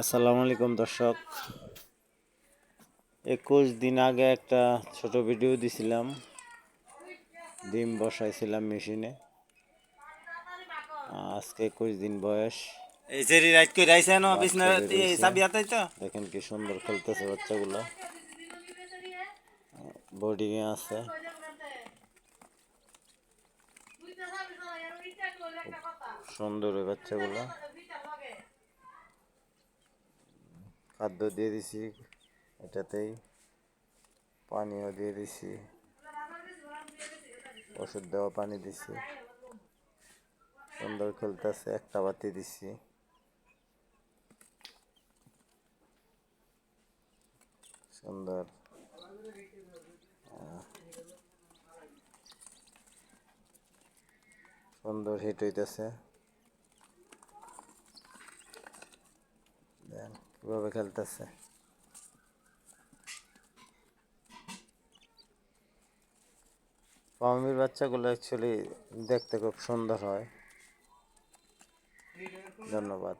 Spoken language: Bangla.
আসসালামু আলাইকুম দর্শক। একুশ দিন আগে একটা ছোট ভিডিও দিছিলাম। ডিম বসাইছিলাম মেশিনে। আজকে একুশ দিন বয়স। দেখেন কি সুন্দর খেলতেছে বাচ্চাগুলো। বোর্ডিংয়ে আছে। সুন্দর বাচ্চাগুলো। খাদ্য দিয়ে দিছি, এটাতেই পানিও দিয়ে দিছি, ওষুধ দেওয়া পানি দিছি, সুন্দর খেলতেছে, একটা বাতি দিছি। সুন্দর। সুন্দর হিট হইতেছে দেন কীভাবে খেলতেছে? পামির বাচ্চাগুলো অ্যাকচুয়ালি দেখতে খুব সুন্দর হয়। ধন্যবাদ।